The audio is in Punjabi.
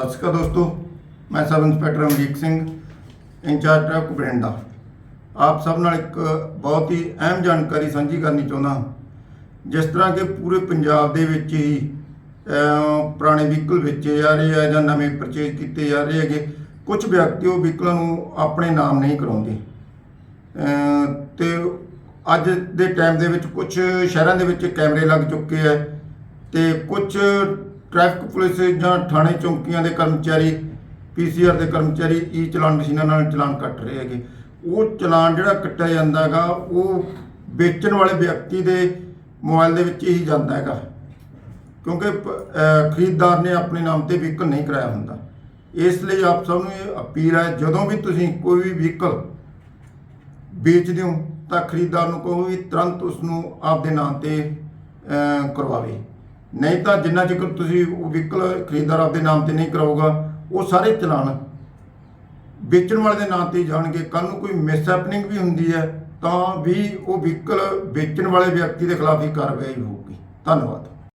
ਸਤਿ ਸ਼੍ਰੀ ਅਕਾਲ ਦੋਸਤੋ ਮੈਂ sub inspector Amrik Singh incharge traffic ਬਰਿੰਡਾ ਆਪ ਸਭ ਨਾਲ ਇੱਕ ਬਹੁਤ ਹੀ ਅਹਿਮ ਜਾਣਕਾਰੀ ਸਾਂਝੀ ਕਰਨੀ ਚਾਹੁੰਦਾ ਜਿਸ ਤਰ੍ਹਾਂ ਕਿ ਪੂਰੇ ਪੰਜਾਬ ਦੇ ਵਿੱਚ ਹੀ ਪੁਰਾਣੇ ਵਹੀਕਲ ਵੇਚੇ ਜਾ ਰਹੇ ਆ ਜਾਂ ਨਵੇਂ ਪਰਚੇਜ ਕੀਤੇ ਜਾ ਰਹੇ ਹੈਗੇ ਕੁਝ ਵਿਅਕਤੀ ਉਹ ਵਹੀਕਲਾਂ ਨੂੰ ਆਪਣੇ ਨਾਮ ਨਹੀਂ ਕਰਾਉਂਦੇ। ਅਹ, ਤੇ ਅੱਜ ਦੇ ਟਾਈਮ ਦੇ ਵਿੱਚ ਕੁਝ ਸ਼ਹਿਰਾਂ ਦੇ ਵਿੱਚ ਕੈਮਰੇ ਲੱਗ ਚੁੱਕੇ ਆ ਤੇ ਕੁਝ ਟ੍ਰੈਫਿਕ ਪੁਲਿਸ ਜਾਂ ਥਾਣੇ ਚੌਂਕੀਆਂ ਦੇ ਕਰਮਚਾਰੀ ਪੀਸੀਆਰ ਦੇ ਕਰਮਚਾਰੀ ਈ ਚਲਾਨ ਮਸ਼ੀਨਾਂ ਨਾਲ ਚਲਾਨ ਕੱਟ ਰਹੇ ਹੈਗੇ। ਉਹ ਚਲਾਨ ਜਿਹੜਾ ਕੱਟਿਆ ਜਾਂਦਾ ਹੈਗਾ, ਉਹ ਵੇਚਣ ਵਾਲੇ ਵਿਅਕਤੀ ਦੇ ਮੋਬਾਈਲ ਦੇ ਵਿੱਚ ਹੀ ਜਾਂਦਾ ਹੈਗਾ। ਕਿਉਂਕਿ ਖਰੀਦਦਾਰ ਨੇ ਆਪਣੇ ਨਾਮ ਤੇ ਵਹੀਕਲ ਨਹੀਂ ਕਰਾਇਆ ਹੁੰਦਾ। ਇਸ ਲਈ ਆਪ ਸਭ ਨੂੰ ਇਹ ਅਪੀਲ ਹੈ, ਜਦੋਂ ਵੀ ਤੁਸੀਂ ਕੋਈ ਵੀ ਵਹੀਕਲ ਵੇਚਦੇ ਹੋ, ਤਾਂ ਖਰੀਦਦਾਰ ਨੂੰ ਕਹੋ ਵੀ ਤੁਰੰਤ ਉਸ ਨੂੰ ਆਪਦੇ ਨਾਮ ਤੇ ਕਰਵਾਵੇ। ਨਹੀਂ ਤਾਂ ਜਿੰਨਾ ਚਿਰ ਤੁਸੀਂ ਉਹ ਵਹੀਕਲ ਖਰੀਦਦਾਰ ਆਪਦੇ ਨਾਮ ਤੇ ਨਹੀਂ ਕਰਾਊਗਾ, ਉਹ ਸਾਰੇ ਚਲਾਨ ਵੇਚਣ ਵਾਲੇ ਦੇ ਨਾਂ ਤੇ ਜਾਣਗੇ। ਕੱਲ ਨੂੰ ਕੋਈ ਮਿਸਹੈਪਨਿੰਗ ਵੀ ਹੁੰਦੀ ਹੈ, ਤਾਂ ਵੀ ਉਹ ਵਹੀਕਲ ਵੇਚਣ ਵਾਲੇ ਵਿਅਕਤੀ ਦੇ ਖਿਲਾਫ ਹੀ ਕਾਰਵਾਈ ਹੋਊਗੀ। ਧੰਨਵਾਦ।